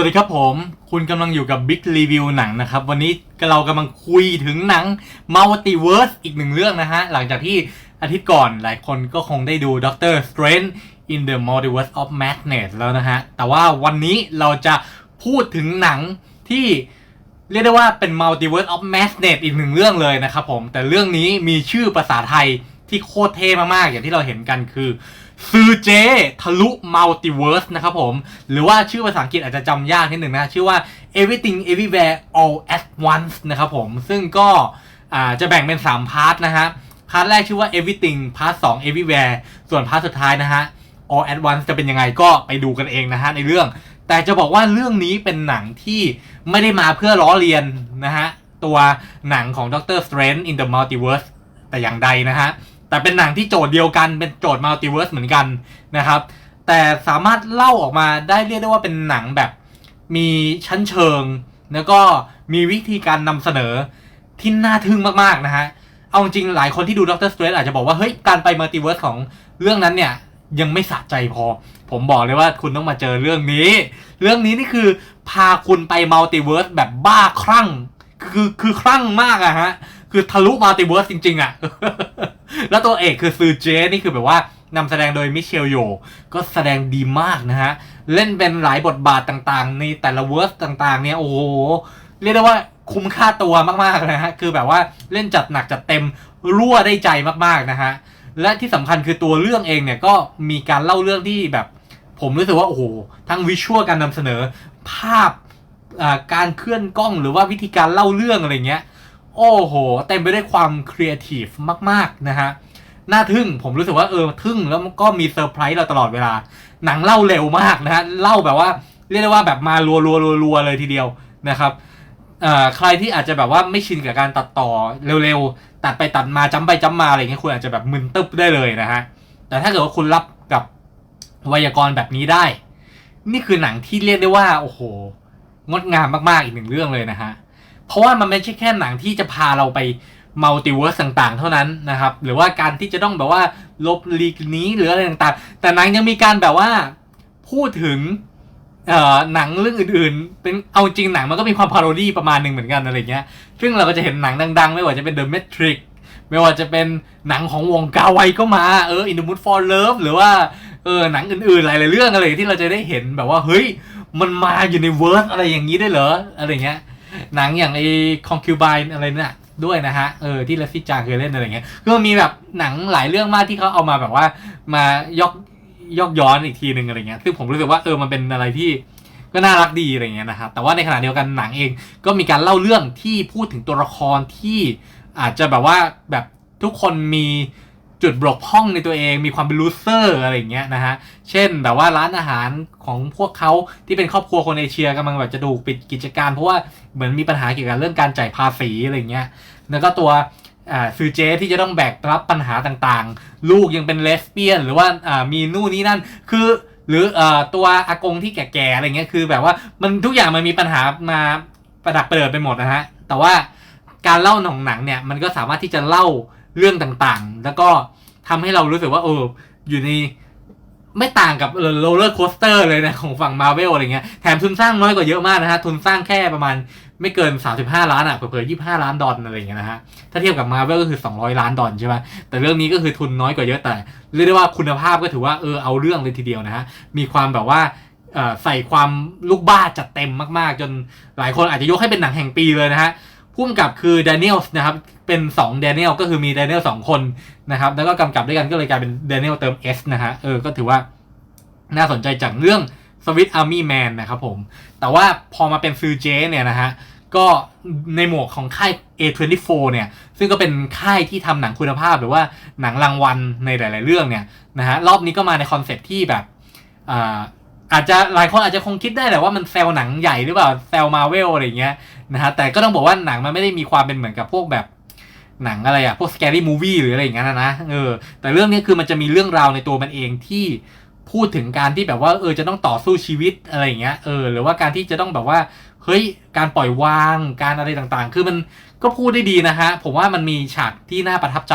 วัสดีครับผม คุณกำลังอยู่กับ Big Review หนังนะครับ วันนี้เรากำลังคุยถึงหนัง Multiverse อีกหนึ่งเรื่องนะฮะ หลังจากที่อาทิตย์ก่อนหลายคนก็คงได้ดู Doctor Strange in the Multiverse of Madness แล้วนะฮะ แต่ว่าวันนี้เราจะพูดถึงหนังที่เรียกได้ว่าเป็น Multiverse of Madness อีกหนึ่งเรื่องเลยนะครับผม แต่เรื่องนี้มีชื่อภาษาไทยที่โคตรเท่มากๆ อย่างที่เราเห็นกันคือ ซือเจทะลุมัลติเวิร์สนะครับผม หรือว่าชื่อภาษาอังกฤษอาจจะจำยากนิดหนึ่งนะ ชื่อว่า everything everywhere all at once นะครับผม ซึ่งก็จะแบ่งเป็น 3 พาร์ทนะฮะ พาร์ทแรกชื่อว่า everything พาร์ท2 everywhere ส่วนพาร์ทสุดท้ายนะฮะ all at once จะเป็นยังไงก็ไปดูกันเองนะฮะในเรื่อง แต่จะบอกว่าเรื่องนี้เป็นหนังที่ไม่ได้มาเพื่อล้อเลียนนะฮะ ตัวหนังของ Doctor Strange in the Multiverse แต่อย่างใดนะฮะ แต่เป็นหนังที่โจทย์เดียวกันเป็นโจทย์มัลติเวิร์สเหมือนกันนะครับ แต่สามารถเล่าออกมาได้เรียกได้ว่าเป็นหนังแบบมีชั้นเชิง แล้วก็มีวิธีการนำเสนอที่น่าทึ่งมากๆนะฮะเอาจริงหลายคนที่ดูด็อกเตอร์สเตรอาจจะบอกว่าเฮ้ยการไปมัลติเวิร์สของเรื่องนั้นเนี่ยยังไม่สะใจพอ ผมบอกเลยว่าคุณต้องมาเจอเรื่องนี้ เรื่องนี้นี่คือพาคุณไปมัลติเวิร์สแบบบ้าคลั่ง คือคือคลั่งมากอะฮะ คือทะลุมัลติเวิร์สจริง ๆอะ แล้วตัวเอกคือซือเจนี่คือแบบว่านำแสดงโดยมิเชลโย ก็แสดงดีมากนะฮะ เล่นเป็นหลายบทบาทต่างๆ ในแต่ละเวิร์สต่างๆ เนี่ยโอ้โห เรียกได้ว่าคุ้มค่าตัวมากๆนะฮะ คือแบบว่าเล่นจัดหนักจัดเต็มรั่วได้ใจมากๆนะฮะ และที่สำคัญคือตัวเรื่องเองเนี่ยก็มีการเล่าเรื่องที่แบบ ผมรู้สึกว่าโอ้โห ทั้งวิชวลการนำเสนอภาพการเคลื่อนกล้องหรือว่าวิธีการเล่าเรื่องอะไรเงี้ย โอ้โห เต็มไปด้วยความครีเอทีฟมาก ๆ นะฮะ น่าทึ่ง ผมรู้สึกว่าเออทึ่งแล้วก็มีเซอร์ไพรส์เราตลอดเวลา หนังเล่าเร็วมากนะฮะ เล่าแบบว่า เรียกได้ว่าแบบมารัวรัวรัวเลยทีเดียวนะครับเอ่อใครที่อาจจะแบบว่าไม่ชินกับการตัดต่อเร็วๆ ตัดไปตัดมาจ้ำไปจ้ำมาอะไรเงี้ยคุณอาจจะแบบมึนตึ๊บได้เลยนะฮะ แต่ถ้าเกิดว่าคุณรับกับไวยากรณ์แบบนี้ได้ นี่คือหนังที่เรียกได้ว่า โอ้โห งดงามมากๆอีกหนึ่งเรื่องเลยนะฮะ เพราะว่ามันไม่ใช่แค่หนังที่จะพาเราไปมัลติเวิร์สต่างๆ เท่านั้นนะครับ หรือว่าการที่จะต้องแบบว่าลบลีกนี้หรืออะไรต่างๆ แต่หนังยังมีการแบบว่าพูดถึงเออหนังเรื่องอื่นๆ เป็นเอาจริงหนังมันก็มีความพาโรดี้ประมาณหนึ่งเหมือนกันอะไรเงี้ย ซึ่งเราก็จะเห็นหนังดังๆ ไม่ว่าจะเป็น The Matrix ไม่ว่าจะเป็นหนังของวงกาไวก็มา เออ In the Mood for Love หรือว่าเออหนังอื่นๆ หลายๆเรื่องอะไรที่เราจะได้เห็นแบบว่าเฮ้ยมันมาอยู่ในเวิร์สอะไรอย่างนี้ได้เหรออะไรเงี้ย หนังอย่างไอ้ concubine อะไรเนี่ยด้วยนะฮะ เออ ที่เลสซี่จางเคยเล่นอะไรเงี้ย ก็มีแบบหนังหลายเรื่องมากที่เขาเอามาแบบว่า มายกยกย้อนอีกทีหนึ่งอะไรเงี้ย ซึ่งผมรู้สึกว่าเออ มันเป็นอะไรที่ก็น่ารักดีอะไรเงี้ยนะครับ แต่ว่าในขณะเดียวกันหนังเองก็มีการเล่าเรื่องที่พูดถึงตัวละครที่อาจจะแบบว่าแบบทุกคนมี จุดบกพร่องในตัวเองมีความเป็นลูเซอร์อะไรอย่างเงี้ยนะฮะ เช่นแบบว่าร้านอาหารของพวกเขาที่เป็นครอบครัวคนเอเชียกำลังแบบจะถูปิดกิจการ เพราะว่าเหมือนมีปัญหาเกี่ยวกับเรื่องการจ่ายภาษีอะไรเงี้ย แล้วก็ตัวอ่าซือเจที่จะต้องแบกรับปัญหาต่างๆ ลูกยังเป็นเลสเบี้ยน หรือว่ามีนู่นนี่นั่น คือหรืออตัวอากงที่แก่ๆอะไรเงี้ยคือแบบว่ามันทุกอย่างมันมีปัญหามาประดับเดิดไปหมดนะฮะ แต่ว่าการเล่าของหนังเนี่ยมันก็สามารถที่จะเล่า เรื่องต่างๆ แล้วก็ทำให้เรารู้สึกว่าเอออยู่ในไม่ต่างกับโรลเลอร์โคสเตอร์เลยนะของฝั่งมาเวลอะไรเงี้ยแถมทุนสร้างน้อยกว่าเยอะมากนะฮะ ทุนสร้างแค่ประมาณไม่เกิน 35 ล้านอะเผลอๆ25 ล้านดอลอะไรเงี้ยนะฮะ ถ้าเทียบกับมาเวลก็คือ 200 ล้านดอลใช่ไหมแต่เรื่องนี้ก็คือทุนน้อยกว่าเยอะแต่ เรียกได้ว่าคุณภาพก็ถือว่าเออเอาเรื่องเลยทีเดียวนะฮะ มีความแบบว่าใส่ความลูกบ้าจัดเต็มมากๆ จนหลายคนอาจจะยกให้เป็นหนังแห่งปีเลยนะฮะพุ่มกับคือดเนียลส์นะครับ เป็น2แดเนียลก็คือมีแดเนียลสองคนนะครับ แล้วก็กำกับด้วยกันก็เลยกลายเป็นแดเนียลเติม S นะฮะเออก็ถือว่าน่าสนใจจากเรื่อง Swiss Army Man นะครับผม แต่ว่าพอมาเป็นซือเจเนี่ยนะฮะ ก็ในหมวกของค่าย A24 เนี่ย ซึ่งก็เป็นค่ายที่ทำหนังคุณภาพหรือว่าหนังรางวัลในหลาย ๆ เรื่องเนี่ยนะฮะ รอบนี้ก็มาในคอนเซ็ปที่แบบอ่าอาจจะหลายคนอาจจะคงคิดได้แหละว่ามันแซวหนังใหญ่หรือเปล่าแซวมาเวลอะไรเงี้ยนะฮะ แต่ก็ต้องบอกว่าหนังมันไม่ได้มีความเป็นเหมือนกับพวกแบบ หนังอะไรอะพวก scary movie หรืออะไรอย่างเงี้ยนะนะเออแต่เรื่องนี้คือมันจะมีเรื่องราวในตัวมันเองที่พูดถึงการที่แบบว่าเออจะต้องต่อสู้ชีวิตอะไรอย่างเงี้ยเออหรือว่าการที่จะต้องแบบว่าเฮ้ยการปล่อยวางการอะไรต่างๆ คือมันก็พูดได้ดีนะฮะผมว่ามันมีฉากที่น่าประทับใจ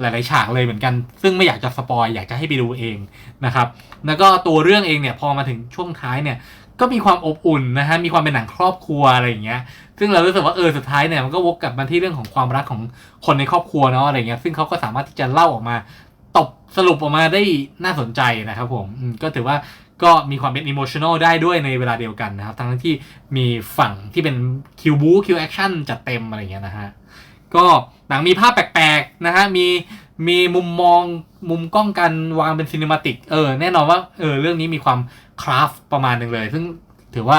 หลายๆฉากเลยเหมือนกัน ซึ่งไม่อยากจะสปอยอยากจะให้ไปดูเองนะครับแล้วก็ตัวเรื่องเองเนี่ยพอมาถึงช่วงท้ายเนี่ย ก็มีความอบอุ่นนะฮะมีความเป็นหนังครอบครัวอะไรอย่างเงี้ย ซึ่งเรารู้สึกว่าเออสุดท้ายเนี่ยมันก็วกกลับมาที่เรื่องของความรักของคนในครอบครัวเนาะอะไรเงี้ยซึ่งเขาก็สามารถที่จะเล่าออกมาตบสรุปออกมาได้น่าสนใจนะครับผมก็ถือว่าก็มีความเป็นอิโมชัน a ลได้ด้วยในเวลาเดียวกันนะครับ ทั้งที่มีฝั่งที่เป็นคิวบูคิวแอคชั่นจัดเต็มอะไรเงี้ยนะฮะก็หนังมีภาพแปลกๆนะฮะมี มีมุมมองมุมกล้องการวางเป็นซีนิมาติกเออแน่นอนว่าเออเรื่องนี้มีความคราฟประมาณหนึ่งเลย ซึ่งถือว่า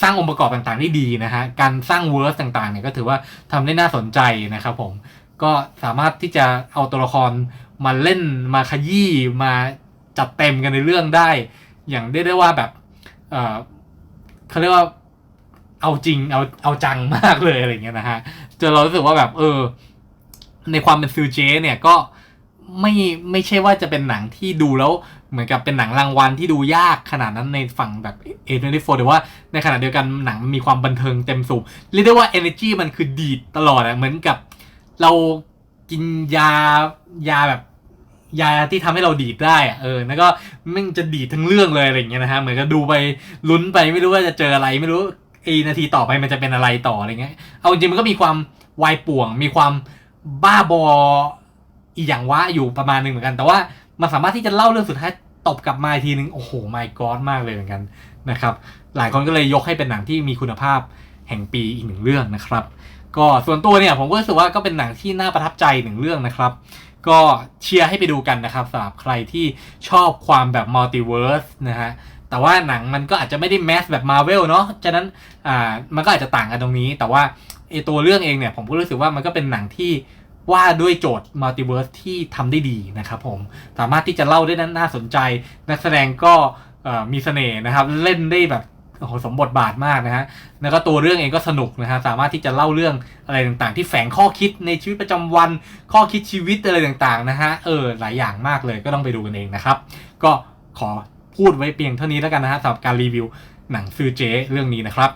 สร้างองค์ประกอบต่างๆได้ดีนะฮะ การสร้างเวิร์สต่างๆเนี่ยก็ถือว่าทำได้น่าสนใจนะครับผม ก็สามารถที่จะเอาตัวละครมาเล่นมาขยี้มาจัดเต็มกันในเรื่องได้ อย่างได้ได้ว่าแบบเเขาเรียกว่าเอาจริงเอาเอาจังมากเลยอะไรเงี้ยนะฮะจนเรารู้สึกว่าแบบเออ ในความเป็นซิลเจเนี่ยก็ไม่ไม่ใช่ว่าจะเป็นหนังที่ดูแล้วเหมือนกับเป็นหนังรางวัลที่ดูยากขนาดนั้นในฝั่งแบบเอเ n 4แต่ว่าในขณะเดียวกันหนังมันมีความบันเทิงเต็มสูบเรียกได้ว่า energy มันคือดีดตลอดอะเหมือนกับเรากินยายาแบบยาที่ทำให้เราดีดได้อะเออแล้วก็มันจะดีดทั้งเรื่องเลยอะไรอย่างเงี้ยนะฮะเหมือนกับดูไปลุ้นไปไม่รู้ว่าจะเจออะไรไม่รู้ไอนาทีต่อไปมันจะเป็นอะไรต่ออะไรเงี้ยเอาจริงมันก็มีความวายป่วงมีความ บ้าบออีอย่างวะอยู่ประมาณหนึ่งเหมือนกัน แต่ว่ามันสามารถที่จะเล่าเรื่องสุดท้ายตบกลับมาอีกทีนึง โอ้โหไม่กอดมากเลยเหมือนกันนะครับ หลายคนก็เลยยกให้เป็นหนังที่มีคุณภาพแห่งปีอีกหนึ่งเรื่องนะครับ ก็ส่วนตัวเนี่ยผมก็รู้สึกว่าก็เป็นหนังที่น่าประทับใจหนึ่งเรื่องนะครับ ก็เชียร์ให้ไปดูกันนะครับสำหรับใครที่ชอบความแบบมัลติเวิร์สนะฮะ แต่ว่าหนังมันก็อาจจะไม่ได้แมสแบบมาเวลเนาะฉะนั้นอ่ามันก็อาจจะต่างกันตรงนี้ แต่ว่าไอตัวเรื่องเองเนี่ยผมก็รู้สึกว่ามันก็เป็นหนังที่ว่าด้วยโจทย์มัลติเวิร์สที่ทำได้ดีนะครับผมสามารถที่จะเล่าได้น่าสนใจ นักแสดงก็อ่อมีเสน่ห์นะครับ เล่นได้แบบโอ้โหสมบทบาทมากนะฮะ แล้วก็ตัวเรื่องเองก็สนุกนะฮะ สามารถที่จะเล่าเรื่องอะไรต่างๆ ที่แฝงข้อคิดในชีวิตประจำวัน ข้อคิดชีวิตอะไรต่างๆนะฮะ เออ หลายอย่างมากเลยก็ต้องไปดูกันเองนะครับ ก็ขอ พูดไว้เพียงเท่านี้แล้วกันนะฮะสำหรับการรีวิวหนังซือเจเรื่องนี้นะครับ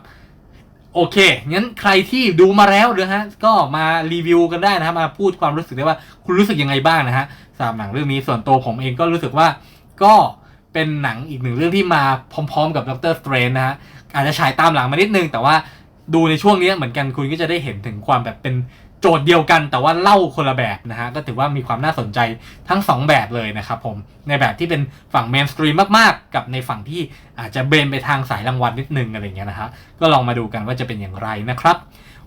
โอเคงั้นใครที่ดูมาแล้วนะฮะก็มารีวิวกันได้นะฮะมาพูดความรู้สึกได้ว่าคุณรู้สึกยังไงบ้างนะฮะสำหรับหนังเรื่องนี้ส่วนตัวผมเองก็รู้สึกว่าก็เป็นหนังอีกหนึ่งเรื่องที่มาพร้อม ๆ กับด็อกเตอร์สเตรนนะฮะอาจจะฉายตามหลังมานิดนึง แต่ว่าดูในช่วงนี้เหมือนกันคุณก็จะได้เห็นถึงความแบบเป็น โจทย์เดียวกันแต่ว่าเล่าคนละแบบนะฮะก็ถือว่ามีความน่าสนใจทั้งสองแบบเลยนะครับผมในแบบที่เป็นฝั่งเมนสตรีมมากๆ กับในฝั่งที่อาจจะเบนไปทางสายรางวัลนิดนึงอะไรเงี้ยนะฮะก็ลองมาดูกันว่าจะเป็นอย่างไรนะครับ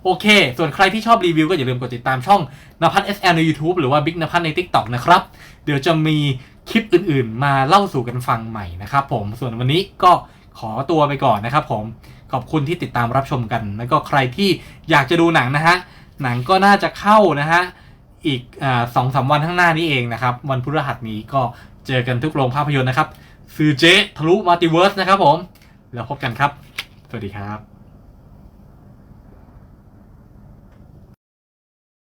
โอเค ส่วนใครที่ชอบรีวิวก็อย่าลืมกดติดตามช่องนภัทร SL ใน YouTube หรือว่า Big นภัทรใน TikTok นะครับ เดี๋ยวจะมีคลิปอื่นๆ มาเล่าสู่กันฟังใหม่นะครับผม ส่วนวันนี้ก็ขอตัวไปก่อนนะครับผม ขอบคุณที่ติดตามรับชมกัน แล้วก็ใครที่อยากจะดูหนังนะฮะ หนังก็น่าจะเข้านะฮะ อีกสองสามวันข้างหน้านี้เองนะครับ วันพฤหัสนี้ก็เจอกันทุกโรงภาพยนตร์นะครับ ซือเจทะลุมัลติเวิร์สนะครับผม แล้วพบกันครับ สวัสดีครับ